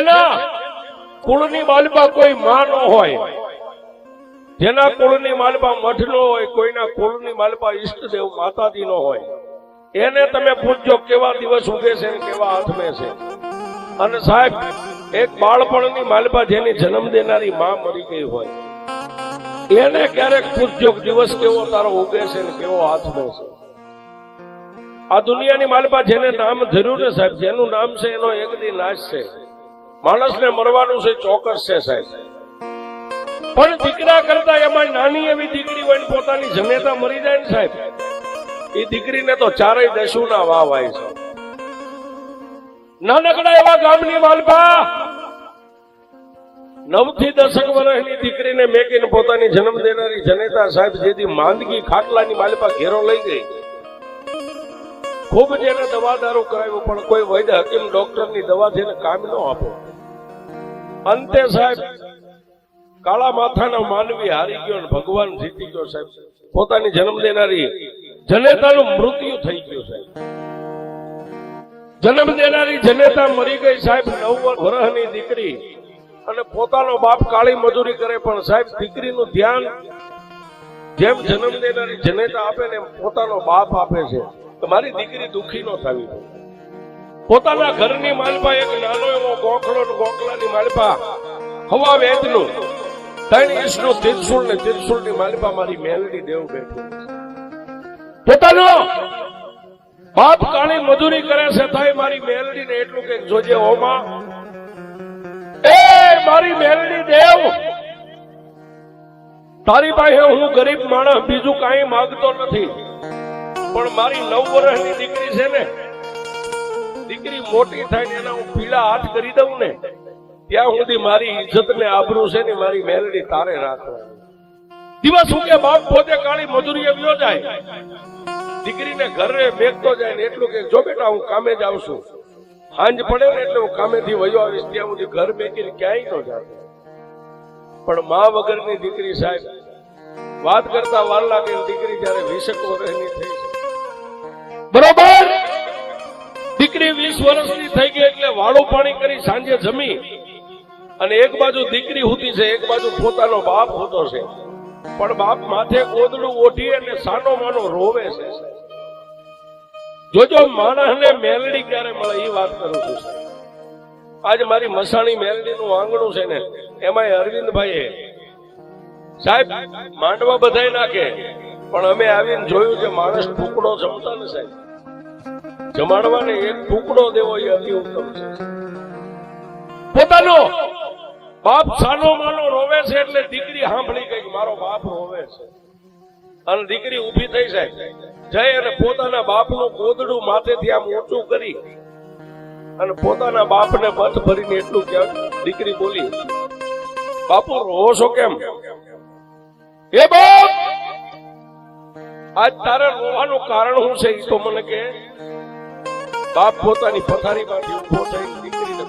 જેના કુળની માલબા કોઈ માં ન હોય, જેના કુળની માલબા મઠ નો હોય, કોઈના કુળની માલબા ઈષ્ટદેવ માતાજી નો હોય, એને તમે પૂછજો કેવા દિવસ ઉગે છે કેવા હાથમે છે. અને સાહેબ, એક બાળપણની માલબા જેની જન્મ દેનારી માં મરી ગઈ હોય, એને ક્યારેક પૂછજો દિવસ કેવો તારો ઉગે છે ને કેવો હાથમે છે. આ દુનિયાની માલપા જેને નામ ધર્યું ને સાહેબ, જેનું નામ છે એનો એક દી નાશ છે. માણસને મરવાનું છે, ચોક્કસ છે સાહેબ. પણ દીકરા કરતા એમાં નાની એવી દીકરી હોય પોતાની જનેતા મરી જાય ને સાહેબ, એ દીકરીને તો ચારેય દેશો ના વાહ વાય છે. નાનકડા એવા ગામની માલપા નવથી દસક વર્ષની દીકરીને મેકીને પોતાની જન્મ દેનારી જનેતા સાહેબ, જેથી માંદગી ખાટલાની માલપા ઘેરો લઈ ગઈ. ખૂબ જેને દવા દારૂ કરાવ્યું, પણ કોઈ વૈદ્ય હકીમ ડોક્ટરની દવા જેને કામ ન આપો. અંતે સાહેબ, કાળા માથાના માનવી હારી ગયો ભગવાન જીતી ગયો સાહેબ. પોતાની જન્મ દેનારી જનેતાનું મૃત્યુ થઈ ગયું સાહેબ. જન્મ દેનારી જનેતા મરી ગઈ સાહેબ, નવ વર્ષની દીકરી અને પોતાનો બાપ કાળી મજૂરી કરે પણ સાહેબ, દીકરીનું ધ્યાન જેમ જન્મ દેનારી જનેતા આપે ને પોતાનો બાપ આપે છે. તો મારી દીકરી દુખી ન થવી. જોઈએ. પોતાના ઘરની માલપા એક નાનો એવો ગોખલો ને ગોખલાની માલપા, હવા વેદનું. ત્રણ ઇંચનું ત્રિશુલ ને ત્રિશુલની માલપા મારી મેલડી દેવ બેઠું. પોતાનો બાપ કાળી મજૂરી કરે છે થાય મારી મેલડી ને એટલું કંઈક જોજે, ઓમાં, એ મારી મેલડી દેવ, તારી પાસે હું ગરીબ માણસ, બીજું કાંઈ માંગતો નથી, પણ મારી નવ વર્ષની દીકરી છે ને દીકરી મોટી થાય એના હું પીળા હાથ કરી દઉં ને, ત્યાં સુધી મારી ઇજ્જત ને આબરૂ છે ને મારી મેલડી તારે રાખવાની. દિવસ ઉગે બાપ પોતે કાળી મજૂરી વ્યો જાય. દીકરીને ઘરે મેકતો જાય ને એટલું કે, જો બેટા, હું કામે જ આવશું હાંજ પડે ને એટલે હું કામેથી વયો આવીશ, ત્યાં સુધી ઘર મેકીને ક્યાંય ન જાતો પણ મા વગરની દીકરી સાહેબ, વાત કરતા વાર લાગે દીકરી જયારે વીસેક વર્ષની થઈ. છે બરોબર? દીકરી વીસ વર્ષની થઈ ગઈ એટલે વાળું પાણી કરી સાંજે જમી અને એક બાજુ દીકરી હોતી છે, એક બાજુ પોતાનો બાપ હોતો છે. પણ બાપ માથે કોદડું ઓઢી અને સાનો માનો રોવે છે. જોજો, માણસને મેલડી ક્યારે મળે એ વાત કરું છું આજ મારી મસાણી મેલડીનું આંગણું છે ને એમાં અરવિંદભાઈએ. સાહેબ, માંડવા બધાય નાખે, પણ અમે આવીને જોયું કે માણસ ટુકડો જમતા ને, સાહેબ. જમાડવાને એક ટુકડો દેવો એ અતિ ઉત્તમ છે. પોતાનો બાપ સાનો માનો રોવે છે એટલે દીકરી સાંભળી ગઈ મારો બાપ રોવે છે. અને દીકરી ઊભી થઈ જાય. જય અને પોતાના બાપનું ગોદડું માથેથી આમ ઊંચું કરી અને પોતાના બાપને બથ ભરીને એટલું કે દીકરી બોલી બાપુ રોવો છો કેમ? એ બાપ! આજ તારે રોવાનું કારણ શું છે? એ તો મને કે બાપ પોતાની પથારીમાંથી ઊભો થઈ દીકરીને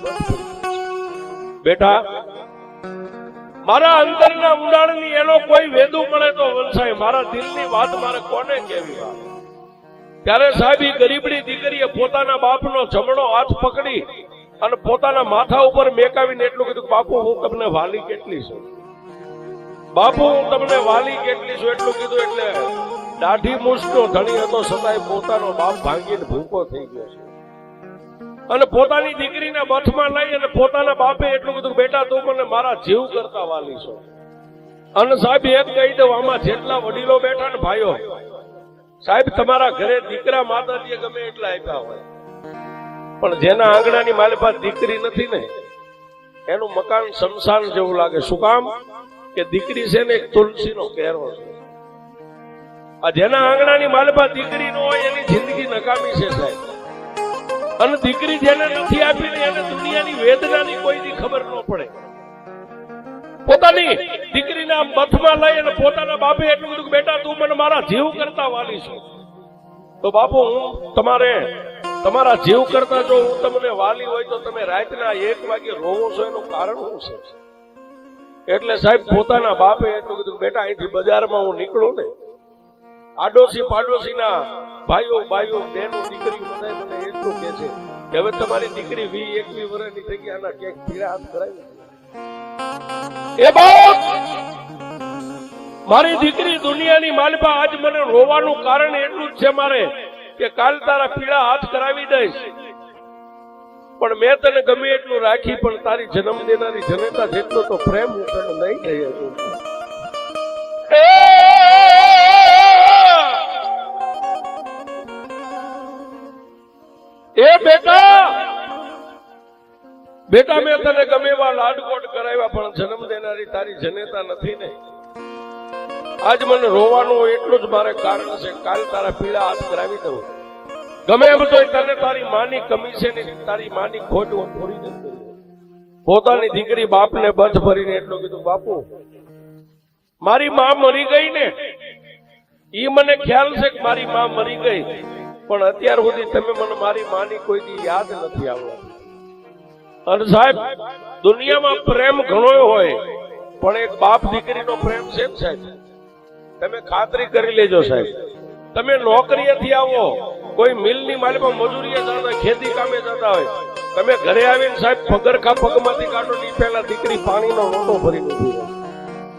બેટા, મારા અંદરના ઉડાણની એનો કોઈ વેદુ મળે તો વલસાય મારા દિલની વાત મારે કોને કેવી ત્યારે સાહેબ ગરીબડી દીકરીએ પોતાના બાપનો જમણો હાથ પકડી અને પોતાના માથા ઉપર મેકાવીને એટલું કીધું બાપુ, હું તમને વાલી કેટલી છું? બાપુ, હું તમને વાલી કેટલી છું? એટલું કીધું એટલે દાઢી મૂછનો ધણી હતો, છતાંય પોતાનો બાપ ભાંગીને ભૂકો થઈ ગયો છે. અને પોતાની દીકરીને બથમાં લઈ અને પોતાના બાપે એટલું કીધું બેટા તું મને મારા જીવ કરતા વાલી છો. અને સાહેબ એક કહી દઉં, આમાં જેટલા વડીલો બેઠા ને ભાઈઓ, સાહેબ તમારા ઘરે દીકરા માતાજીએ ગમે એટલા આપ્યા હોય. પણ જેના આંગણાની મારી પાસે દીકરી નથી ને, એનું મકાન શમશાન જેવું લાગે. શું કામ? કે દીકરી છે ને એક તુલસીનો કેરો છે. આ જેના આંગણાની મારી પાસે દીકરી ન હોય, એની જિંદગી નકામી છે સાહેબ. અને દીકરી જેને નથી આપી ને એને દુનિયાની વેદનાની કોઈ દી ખબર ન પડે. પોતાની દીકરીના મથમાં લઈ અને પોતાના બાપે એટલું કીધું બેટા, તું મને મારા જીવ કરતા વાલી છું. તો બાપુ, હું તમારે, તમારા જીવ કરતા જો હું તમને વાલી હોય તો તમે રાતના એક વાગે રોવો છો, એનું કારણ શું છે? એટલે સાહેબ, પોતાના બાપે એટલું કીધું બેટા, અહીંથી બજારમાં હું નીકળું ને આડોશી પાડોશીના ભાઈઓ ભાઈઓ બહેનો, દીકરીઓ બધા મને એટલું કે છે કે હવે તમારી દીકરી વી એકવી વર્ષની થઈ ગયા આના ક્યાંક પીડા હાથ કરાવી એ મારી દીકરી દુનિયાની માલપા આજ મને રોવાનું કારણ એટલું જ છે મારે કે કાલ તારા પીળા હાથ કરાવી દઈશ. પણ મેં તને ગમે એટલું રાખી, પણ તારી જન્મ દેનારી જનતા જેટલો તો પ્રેમ હું તને નહીં થઈ શકું. એ બેટા! બેટા, મેં તને ગમે એવા લાડકોટ કરાવ્યા, પણ જન્મ દેનારી તારી જનેતા નથી ને. આજ મને રોવાનું એટલું જ મારે કારણ છે, કાલ તારા પીળા હાથ કરાવી દઉં. ગમે એમ તો તને તારી માની કમી છે ને, તારી માની ખોટ થોડી નથી પોતાની દીકરી બાપને બંધ ભરીને એટલું કીધું, બાપુ, મારી માં મરી ગઈ ને. ઈ મને ખ્યાલ છે કે મારી માં મરી ગઈ. પણ અત્યાર સુધી તમે મને મારી માની કોઈ દી યાદ નથી આવડતી અને સાહેબ, દુનિયામાં પ્રેમ ઘણો હોય, પણ એક બાપ દીકરીનો પ્રેમ છે સાહેબ? તમે ખાતરી કરી લેજો સાહેબ. તમે નોકરીએથી આવો, કોઈ મિલની માલમાં મજૂરીએ જતા, ખેતી કામે જતા હોય, તમે ઘરે આવીને સાહેબ પગરખા પગમાંથી કાઢો ની પહેલા દીકરી પાણીનો લોટો ભરી નથી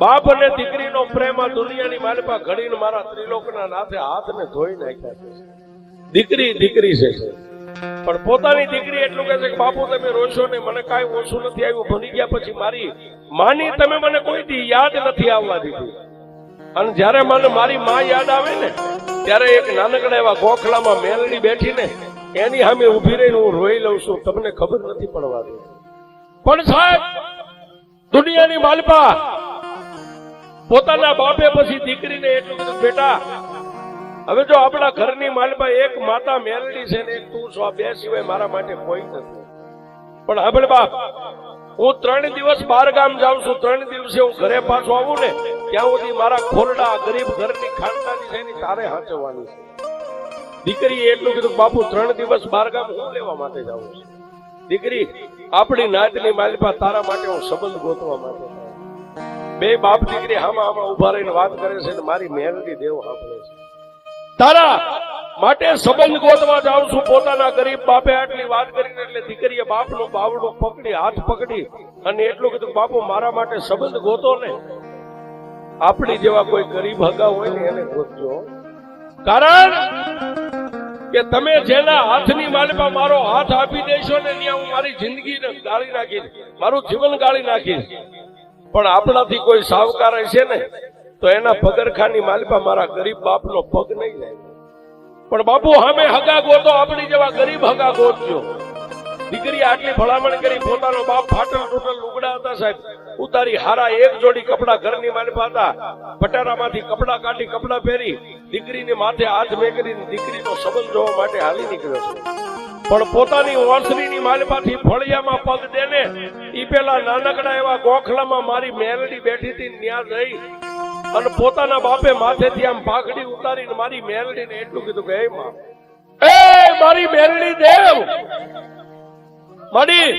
બાપ અને દીકરીનો પ્રેમ આ દુનિયાની માલિપા ઘડીને મારા ત્રિલોકના નાથે હાથને ધોઈ નાખ્યા છે. દીકરી દીકરી છે. પણ પોતાની દીકરી એટલું કહે છે કે બાપુ તમે રોશો ને મને કાંઈ ઓછું નથી આવ્યું. ભણી ગયા પછી મારી માની તમે મને કોઈ દી યાદ નથી આવવા દીધી. અને જ્યારે મને મારી માં યાદ આવે ને ત્યારે એક નાનકડા એવા ગોખલામાં મેલડી બેઠી ને એની સામે ઊભી રહીને હું રોઈ લઉં છું. તમને ખબર નથી પડવાની પણ સાહેબ દુનિયાની માલપા. પોતાના બાપે પછી દીકરીને એટલું બેટા હવે જો આપણા ઘરની માલપા એક માતા મેલડી છે ને, તું છો બે સિવાય મારા માટે કોઈ નથી. પણ હવે બાપ, હું ત્રણ દિવસ બાર ગામ જાઉં છું, ત્રણ દિવસે હું ઘરે પાછો આવું ને, ત્યાં સુધી મારા ખોરડા ગરીબ ઘરની ખાનદાની છે એની તારે હાચવવાની છે. દીકરી એટલું કીધું બાપુ, ત્રણ દિવસ બાર ગામ હું લેવા માટે જાઉં છું? દીકરી, આપણી નાતની માલિપા તારા માટે હું સંબંધ ગોતવા માટે બે બાપ દીકરી હામાં હામાં ઊભા રહીને વાત કરે છે ને, મારી મહેનતી દેવ સાંભળે છે. તારા માટે સંબંધ ગોતવા જાઉં છું. પોતાના ગરીબ બાપે આટલી વાત કરીને એટલે દીકરીએ બાપનું બાવડું પકડી, હાથ પકડી અને એટલું કીધું, બાપુ, મારા માટે સંબંધ ગોતો ને. આપણી જેવા કોઈ ગરીબ હગા હોય ને એને ગોતજો. કારણ કે તમે જેના હાથની માલમાં મારો હાથ આપી દેશો ને, ત્યાં હું મારી જિંદગી ગાળી નાખીશ, મારું જીવન ગાળી નાખીશ. પણ આપણાથી કોઈ સાવકાર હશે ને? તો એના પગરખાની માલિપા મારા ગરીબ બાપનો પગ નહીં જાય પણ બાપુ, હામે હગા ગોતો આપણી જેવા ગરીબ હગા ગોતજો દીકરી આટલી ભલામણ કરી, પોતાનો બાપ ફાટલ તૂટલ લુગડા હતા સાહેબ ઉતારી હારા એક જોડી કપડા ઘરની માલિપા હતા. પટારામાંથી કપડા કાઢી, કપડા પહેરી દીકરીને માથે હાથ મેકરી દીકરીનો સંબંધ જોવા માટે હાલી નીકળ્યો છે. પણ પોતાની ઓસરીની માલપાથી ફળિયામાં પગ દેને ઈ પેલા નાનકડા એવા ગોખલામાં મારી મેલડી બેઠી હતી ન્યા જઈ અને પોતાના બાપે માથેથી આમ પાઘડી ઉતારીને મારી મેલડીને એટલું કીધું કે એ માં એ મારી મેલડી દેવ, મારી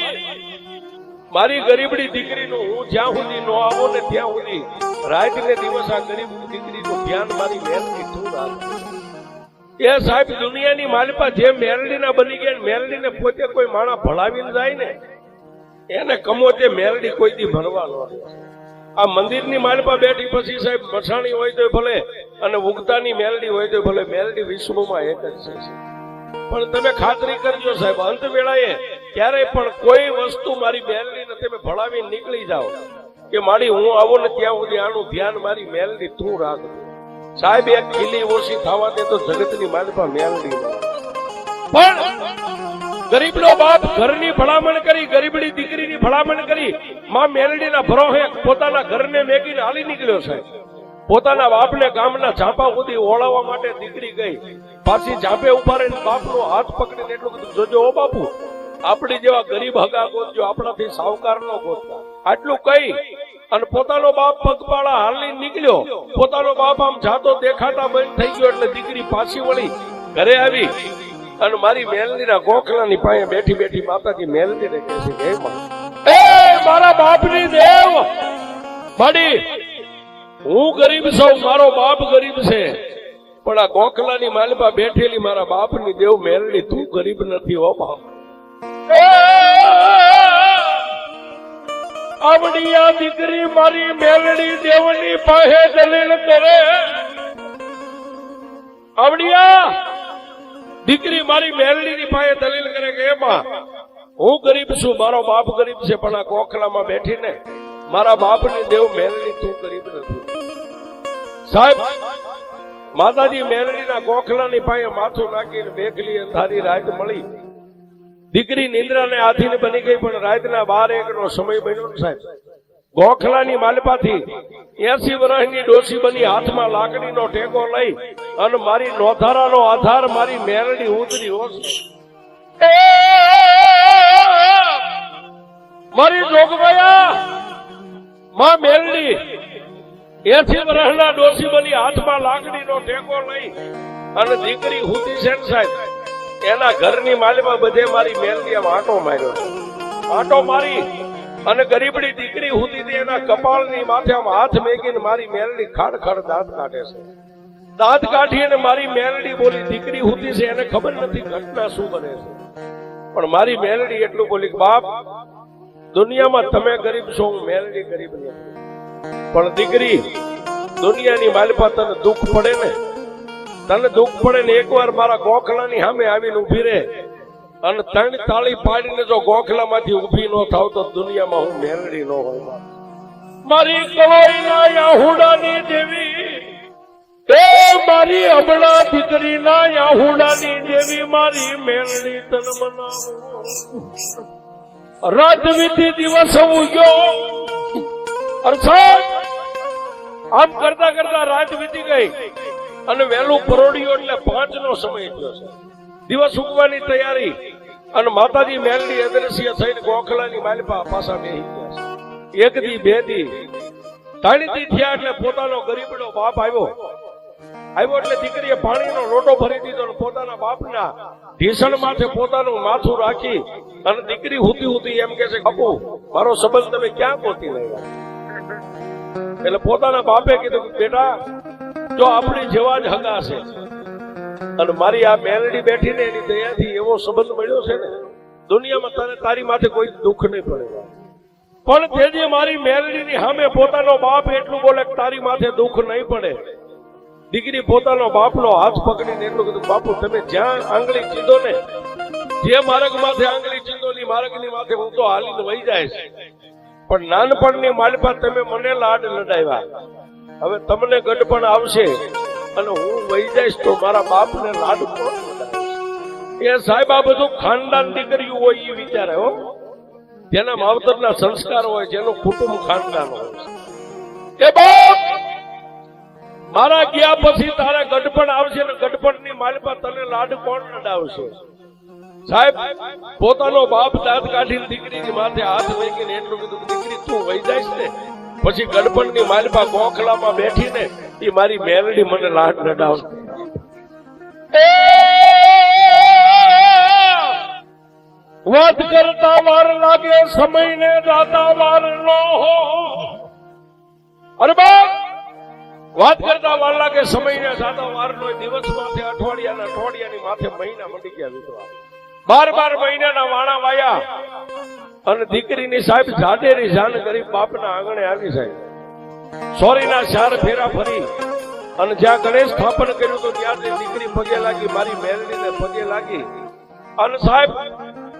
મારી ગરીબડી દીકરીનું હું જ્યાં સુધી નો આવો ને ત્યાં સુધી રાત ને દિવસ આ ગરીબ દીકરીનું ધ્યાન મારી મેલડી તું રાખ. એ સાહેબ દુનિયાની માલિપા જે મેરડીના બની ગયા મેલડીને પોતે કોઈ માણા ભળાવીને જાય ને, એને કમો તે મેરડી કોઈ દી ભરવા આ મંદિરની માલિપા બેઠી પછી સાહેબ મસાણી હોય તો ભલે અને ઉગતાની મેરડી હોય તો ભલે મેરડી વિશ્વમાં એક જ છે પણ તમે ખાતરી કરજો સાહેબ, અંત વેળાએ ક્યારેય પણ કોઈ વસ્તુ મારી મેલડીને તમે ભળાવી નીકળી જાઓ. કે મારી હું આવું ને ત્યાં સુધી આનું ધ્યાન મારી મેલની તું રાખ સાહેબ એક ખીલી ઓછી થવા દે તો જગતની માલપા મેલની પણ ગરીબનો બાપ ઘરની ભલામણ કરી ગરીબડી દીકરીની ભલામણ કરી, માં મેલડીના ભરોહે પોતાના ઘરને મેગીને હાલી નીકળ્યો સાહેબ પોતાના બાપને ગામના ઝાંપા સુધી ઓળાવવા માટે દીકરી ગઈ. પાછી ઝાંપે ઊભા રહીને બાપનો હાથ પકડીને એટલું બધું જોજો ઓ બાપુ. આપણી જેવા ગરીબ હગા ગોતજો આપણાથી સાવકાર નો ગોતતા આટલું કહી અને પોતાનો બાપ પગપાળા હાલી નીકળ્યો. પોતાનો બાપ આમ જાતો દેખાતા બંધ થઈ ગયો એટલે દીકરી પાછી વળી ઘરે આવી અને મારી મેલડીના ગોખલાની પાસે બેઠી બેઠી માતાજી મેલડીને કહે છે "હે મારા બાપની દેવ માડી હું ગરીબ છું, મારો બાપ ગરીબ છે. પણ આ ગોખલાની માલપા બેઠેલી મારા બાપની દેવ મેલડી તું ગરીબ નથી હો, બાપ. આવડી આ દીકરી મારી મેલડી દેવની પાસે દલીલ કરે. આવડિયા દીકરી મારી મેલડી ની પાસે દલીલ કરે કે એમાં? હું ગરીબ છું, મારો બાપ ગરીબ છે, પણ આ કોખલામાં બેઠીને મારા બાપની દેવ મેલડી, તું ગરીબ નથી. સાહેબ, માતાજી મેલડીના કોખલાની પાસે માથું નાખીને બેગલી અંધારી રાત મળી. દીકરી નિંદ્રાને આધીન બની ગઈ, પણ રાતના બાર એક નો સમય બન્યો સાહેબ. ગોખલાની માલપાથી એસી વર્ષની ડોસી બની હાથમાં લાકડીનો ટેકો લઈ અને મારી નોધારાનો આધાર, મારી મેરડી ઉતરી હોશ મારી જોગવાયા, માં મેરડી, એસી વર્ષના ડોસી બની હાથમાં લાકડીનો ટેકો લઈ અને દીકરી હુતી છે સાહેબ. એના ઘરની માલમાં બધે મારી મેલની આમ આંટો માર્યો છે. આંટો મારી અને ગરીબડી દીકરી હુતી એના કપાળની માથે આમ હાથ મેકીને મારી મેલડી ખાડ ખાડ દાંત કાઢે છે. દાંત કાઢી અને મારી મેલડી બોલી દીકરી હુતી છે, એને ખબર નથી ઘટના શું બને છે. પણ મારી મેલડી એટલું બોલી બાપ, દુનિયામાં તમે ગરીબ છો, હું મેલડી ગરીબ નહીં પણ દીકરી, દુનિયાની માલપા તને દુઃખ પડે ને? તને દુઃખ પડે ને એકવાર મારા ગોખલાની સામે આવીને ઊભી રહે. અને ત્રણ તાળી પાડીને જો ગોખલામાંથી ઊભી ન થાવ તો દુનિયામાં હું મેરડી ન હોય મારી કલોઈના યાહુડાની દેવી, એ મારી અબળા દીકરીના યાહુડાની દેવી, મારી મેરડી તન મનાવો. રાજવિધિ દિવસ ઉગ્યો. અર્થાત આમ કરતા કરતા રાત વીતી ગઈ. અને વહેલું પરોડિયું એટલે પાંચ નો સમય થયો છે. દિવસ ઉગવાની તૈયારી અને માતાજી મેલડી અદ્રશ્ય થઈને ગોખલાની માલપા પાછા છે. એક દી, બે દી ત્રણ દી થયા એટલે પોતાનો ગરીબડો બાપ આવ્યો. આવ્યો એટલે દીકરીએ પાણીનો લોટો ભરી દીધો અને પોતાના બાપના ઢીસણ માથે પોતાનું માથું રાખી અને દીકરી હુતી હુતી એમ કે છે, બાપુ, મારો સંબંધ તમે ક્યાં પહોંચી રહ્યા એટલે પોતાના બાપે કીધું બેટા જો આપણી જેવા જ હગા છે અને મારી આ મેલડી બેઠી ને એની દયાથી એવો સંબંધ મળ્યો છે ને, દુનિયામાં તને તારી માથે કોઈ દુઃખ નહીં પડે. પણ તેથી મારી મેલડીની સામે પોતાનો બાપ એટલું બોલે તારી માથે દુઃખ નહીં પડે. દીકરી પોતાનો બાપનો હાથ પકડીને એટલું કીધું, બાપુ, તમે જ્યાં આંગળી ચીંધો ને, જે માર્ગ માથે આંગળી ચીંધો ની માર્ગની માથે હું તો હાલીને વહી જાય છે પણ નાનપણની માલપા તમે મને લાડ લડાવ્યા. હવે તમને ગઢપણ આવશે અને હું વહી જઈશ તો મારા બાપને લાડ એ સાહેબ, આ બધું ખાનદાન દીકરીઓ હોય એ વિચારે હો. જેના માવતરના સંસ્કાર હોય જેનું કુટુંબ ખાનદાન હોય મારા ગયા પછી તારા ગઢપણ આવશે ને ગઢપણની માલપા તને લાડ કોણ લડાવશે? સાહેબ, પોતાનો બાપ દાંત કાઢીને દીકરીની માથે હાથ મૂકીને એટલું કીધું દીકરી, તું વહી જાય ને? પછી ગડપણની માલપા ગોખલામાં બેઠીને એ મારી મેલડી મને લાડ લડાવ વાત કરતા વાર લાગે, સમયને દાતા વાર નો અરે બાપ! વાત કરતા વાર લાગે, સમયને દાતા વાર નો દિવસ માથે અઠવાડિયાના અઠવાડિયાની માથે મહિના મંડી ગયા વિધવા. બાર બાર મહિનાના વાણા વાયા. અને દીકરીની સાહેબ જાડેરી જાન ગરીબ બાપના આંગણે આવી સાહેબ સોરીના ચાર ફેરા ફરી અને જ્યાં ગણેશ સ્થાપન કર્યું તો ત્યાંથી દીકરી પગે લાગી, મારી મેલડીને પગે લાગી. અને સાહેબ,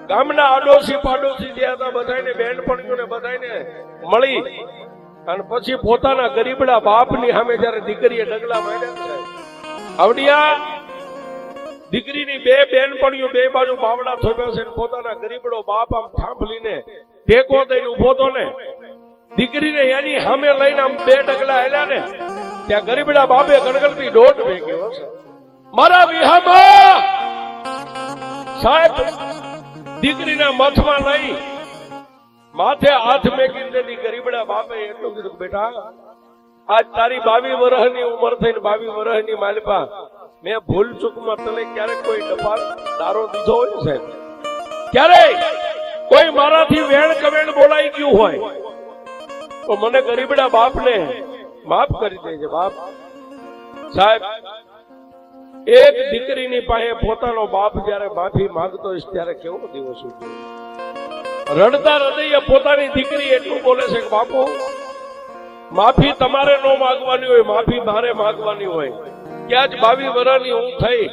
ગામના આડોશી પાડોશી જે હતા બધાને બહેનપણીઓને બધાને મળી. અને પછી પોતાના ગરીબડા બાપની સામે જયારે દીકરીએ ડગલા માંડ્યા ને સાહેબ આવડિયા દીકરીની બે બેનપણીઓ બે બાજુ બાવડા થોપ્યો છે પોતાના ગરીબડો બાપ આમ થાંભલીને ટેકો દઈને ઊભો તો ને, દીકરીને એની સામે લઈને આમ બે ડગલા હેલા ને, ત્યાં ગરીબડા બાપે ગણગણતી દોઢ ભેગ્યો હશે મારા વિહામાં! સાહેબ, દીકરીના મથમાં લઈ માથે હાથ મેકી તેની ગરીબડા બાપે એટલું કીધું બેટા, આજ તારી બાવી વર્ષની ઉંમર થઈને બાવી વર્ષની માલપા મેં ભૂલ ચૂકમાં તને ક્યારેક કોઈ ડફાર દારો દીધો હોય છે ક્યારે? કોઈ મારાથી વેણ કવેણ બોલાઈ ગયું હોય. તો મને ગરીબડા બાપને માફ કરી દેજે બાપ. સાહેબ, એક દીકરીની પાસે પોતાનો બાપ જ્યારે માફી માંગતો હોય ત્યારે કેવો દિવસ ઉજવે? રડતા હૃદય પોતાની દીકરી એટલું બોલે છે કે, બાપુ, માફી તમારે ન માગવાની હોય, માફી મારે માગવાની હોય. કે જ બાવી વર્ષની હું થઈ.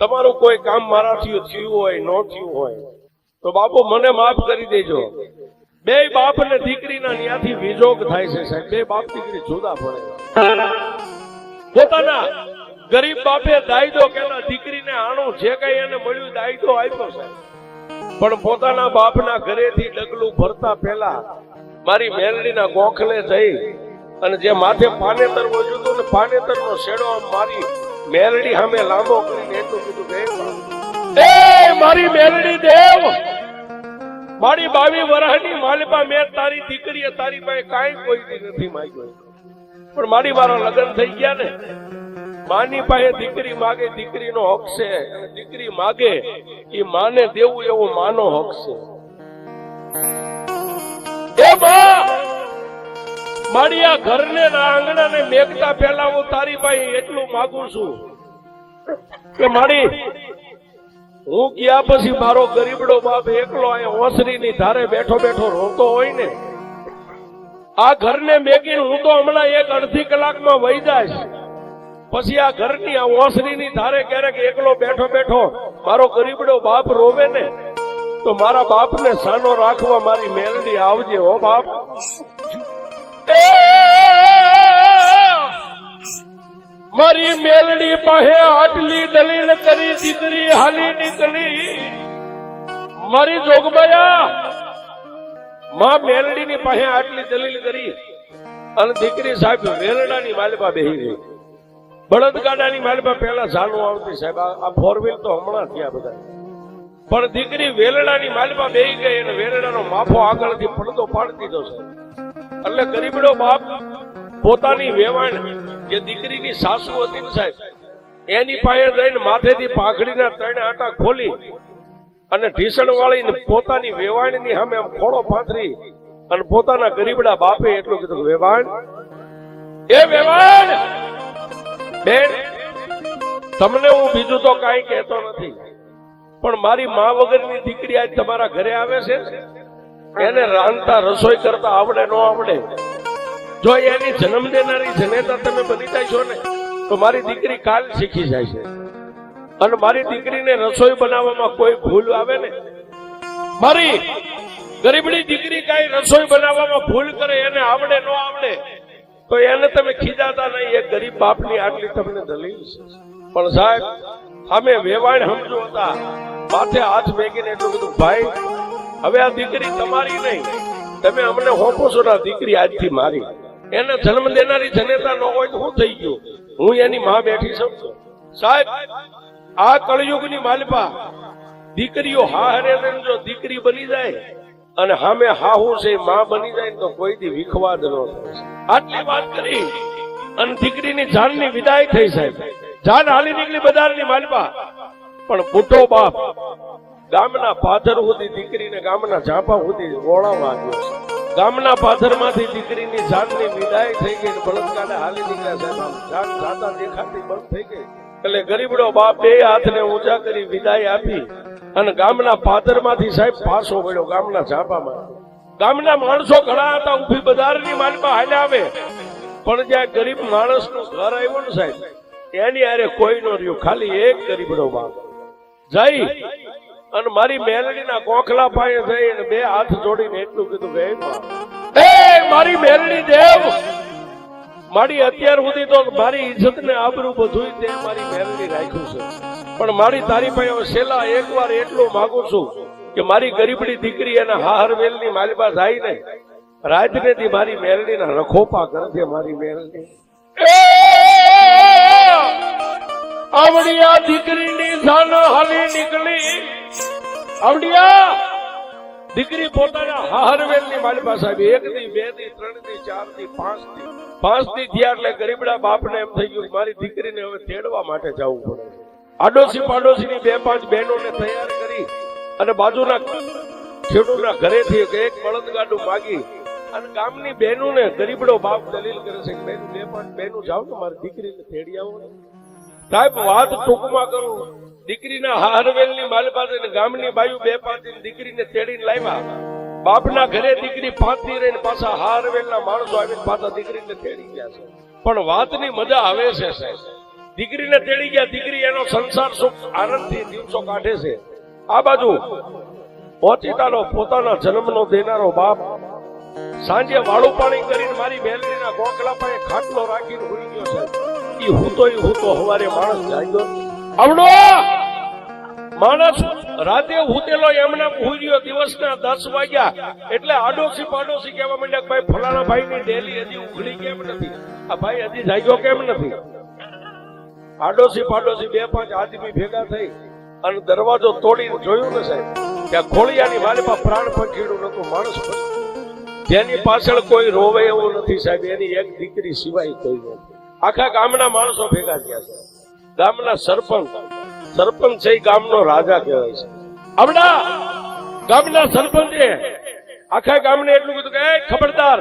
તમારું કોઈ કામ મારાથી થયું હોય, ન થયું હોય, તો બાપુ મને માફ કરી દેજો. બે બાપ ને દીકરીના ન્યાથી વિજોગ થાય છે સાહેબ. બે બાપ દીકરી જુદા પડે. પોતાના ગરીબ બાપે દાયદો કેના દીકરીને આણું જે કઈ એને મળ્યું, દાયદો આપ્યો સાહેબ. પણ પોતાના બાપના ઘરેથી ડગલું ભરતા પહેલા મારી મેલડીના ગોખલે જઈ અને જે માથે પાનેતર વધ્યું હતું ને પાનેતર નો શેડો મારી મેલડી સામે લાંબો કરીને એટલું કીધું "એ મારી મેલડી દેવ, મારી બાવી વરાહની માલિપા મેં તારી દીકરીએ તારી પાસે કાંઈ કોઈ નથી માંગ્યો. પણ મારી મારા લગ્ન થઈ ગયા ને. માની પાસે દીકરી માગે, દીકરીનો હક છે. દીકરી માગે એ માને દેવું એવો માનો હક છે. એ બા મારી આ ઘરને ના આંગણાને મેઘતા પહેલા હું તારી ભાઈ એટલું માગું છું કે મારી, હું ગયા પછી મારો ગરીબડો બાપ એકલો અહીંયા ઓસરીની ધારે બેઠો બેઠો રોતો હોય ને, આ ઘરને મેગીને હું તો હમણાં એક અડધી કલાકમાં વહી જાય પછી આ ઘરની આ ઓસરીની ધારે ક્યારેક એકલો બેઠો બેઠો મારો ગરીબડો બાપ રોવે ને, તો મારા બાપને સાનો રાખવા મારી મેલડી આવજે હો બાપ. એ! મારી મેલડી પાસે આટલી દલીલ કરી દીકરી, હાલી નીકળી મારી જોગબાયા માં મેલડીની પાસે આટલી દલીલ કરી અને દીકરી સાહેબ વેલડાની માલપા બેહી ગઈ બળદગાડાની માલપા પહેલા ઝાલું આવતી સાહેબ, આ- ફોર વ્હીલ તો હમણાં થયા બધા. પણ દીકરી વેલડાની માલપા બેહી ગઈ અને વેલડાનો માફો આગળથી પડદો પાડી દીધો છે એટલે ગરીબડો બાપ પોતાની વેવાણ જે દીકરીની સાસુ હતી સાહેબ, એની પાસે જઈને માથેથી પાઘડીના ત્રણ આટા ખોલી અને ઢીસણ વાળી પોતાની વેવાણની સામે આમ ખોળો પાથરી અને પોતાના ગરીબડા બાપે એટલું કીધું, વેવાણ, એ વેવાણ! બેન, તમને હું બીજું તો કાંઈ કહેતો નથી, પણ મારી મા વગરની દીકરી આજ તમારા ઘરે આવે છે? એને રાંધતા, રસોઈ કરતા આવડે, ન આવડે. જો એની જન્મ દેનારી જનેતા તમે બની જાય છો ને, તો મારી દીકરી કાલ શીખી જાય છે. અને મારી દીકરીને રસોઈ બનાવવામાં કોઈ ભૂલ આવે ને, મારી ગરીબડી દીકરી કઈ રસોઈ બનાવવામાં ભૂલ કરે, એને આવડે, ન આવડે, તો એને તમે ખીજાતા નહીં. એ ગરીબ બાપની આટલી તમને દલીલ છે. પણ સાહેબ, અમે વેવાણ સમજો હતા. માથે હાથ મેકીને એટલું બધું ભાઈ હવે આ દીકરી તમારી નહીં. તમે અમને હોપો છો ના, દીકરી આજથી મારી. એને જન્મ દેનારી જનેતા ન હોય તો થઈ ગયું? હું એની માં બેઠી છું. સાહેબ, આ કળયુગની માલપા. દીકરીઓ હા હરે જો દીકરી બની જાય અને હામે હાહુ છે, માં બની જાય તો કોઈ દી વિખવાદ ન આટલી વાત કરી અને દીકરીની જાનની વિદાય થઈ સાહેબ. જાન હાલી નીકળી બજારની માલપા. પણ મોટો બાપ ગામના પાથર સુધી દીકરીને ગામના ઝાંપા સુધી ઓળાવા ગયો ગામના પાથરમાંથી દીકરીની જાનની વિદાય થઈ ગઈ ને બળદગાડા હાલી નીકળ્યા સાહેબ. જાન જાતા દેખાતી બંધ થઈ ગઈ. એટલે ગરીબડો બાપ બે હાથને ઊંચા કરી વિદાય આપી અને ગામના પાથરમાંથી સાહેબ પાછો વળ્યો ગામના ઝાંપામાં. ગામના માણસો ઘણા હતા ઊભી બજારની માનમાં હાલ્યા આવે. પણ જ્યાં ગરીબ માણસનું ઘર આવ્યું ને સાહેબ, એની આરે કોઈ નો રહ્યું. ખાલી એક ગરીબડો બાપ. જઈ અને મારી મેલડીના ગોખલા પાસે જઈને બે હાથ જોડીને એટલું કીધું કે એ મારી મેલડી દેવ મારી અત્યાર સુધી તો મારી ઇજ્જત ને આબરૂ બધું તે મારી મેલડી રાખ્યું છે. પણ મારી તારી પાસે છેલ્લા એકવાર એટલું માગું છું કે મારી ગરીબડી દીકરી અને હાહરવેલની માલિબા જાય ને રાતને થી મારી મેલડીના રખોપા કરજે મારી મેલડી. આ દીકરીની ધન હલી નીકળી. આવડિયા! દીકરી પોતાના હાહરવેલની મારી પાસે આવી એક ની બે ની ત્રણની ચારની પાંચની પાંચની થયા એટલે ગરીબડા બાપને એમ થઈ ગયું મારી દીકરીને હવે તેડવા માટે જવું પડે આડોશી પાડોશી ની બે પાંચ બહેનોને તૈયાર કરી અને બાજુના ખેડૂતના ઘરેથી એક બળદગાડું માગી અને ગામની બહેનોને ગરીબડો બાપ દલીલ કરે છે બે પાંચ બહેનો જાઓ ને મારી દીકરીને તેડી આવો સાહેબ, વાત ટૂંકમાં કરું. દીકરીના હારવેલની માલ પાસે ગામની બાયુ બે પાંચી દીકરીને તેડીને લાવ્યા. બાપના ઘરે દીકરી પાંચથી રહીને પાછા હારવેલના માણસો આવીને પાછા દીકરીને તેડી ગયા છે. પણ વાતની મજા આવે છે દીકરીને તેડી ગયા, દીકરી એનો સંસાર સુખ આનંદથી દિવસો કાઢે છે. આ બાજુ ઓચિતાનો પોતાના જન્મનો દેનારો બાપ સાંજે વાળું પાણી કરીને મારી બેલરીના ગોખલા પાસે ખાટલો રાખીને ભૂલી ગયો છે. તો હૂતો હું તો હવારે માણસ જાગ્યો. આવડો! માણસ રાતે હુતેલો એમના હુઈ દિવસના દસ વાગ્યા એટલે આડોશી પાડોશી કહેવા માંડ્યા ભાઈ, ફલાણા ભાઈ ની ડેલી હજી ઉઘડી કેમ નથી? આ ભાઈ હજી જાગ્યો કેમ નથી? આડોશી પાડોશી બે પાંચ આદમી ભેગા થઈ અને દરવાજો તોડીને જોયું ને સાહેબ, કે ખોળિયાની વાલીમાં પ્રાણ પંખીડું નતું માણસ જેની પાછળ કોઈ રોવે એવું નથી સાહેબ, એની એક દીકરી સિવાય કોઈ નથી. આખા ગામના માણસો ભેગા થયા છે. ગામના સરપંચ. સરપંચ છે ઈ ગામનો રાજા કહેવાય છે. આવડા ગામના સરપંચે આખા ગામને એટલું કીધું કે ખબરદાર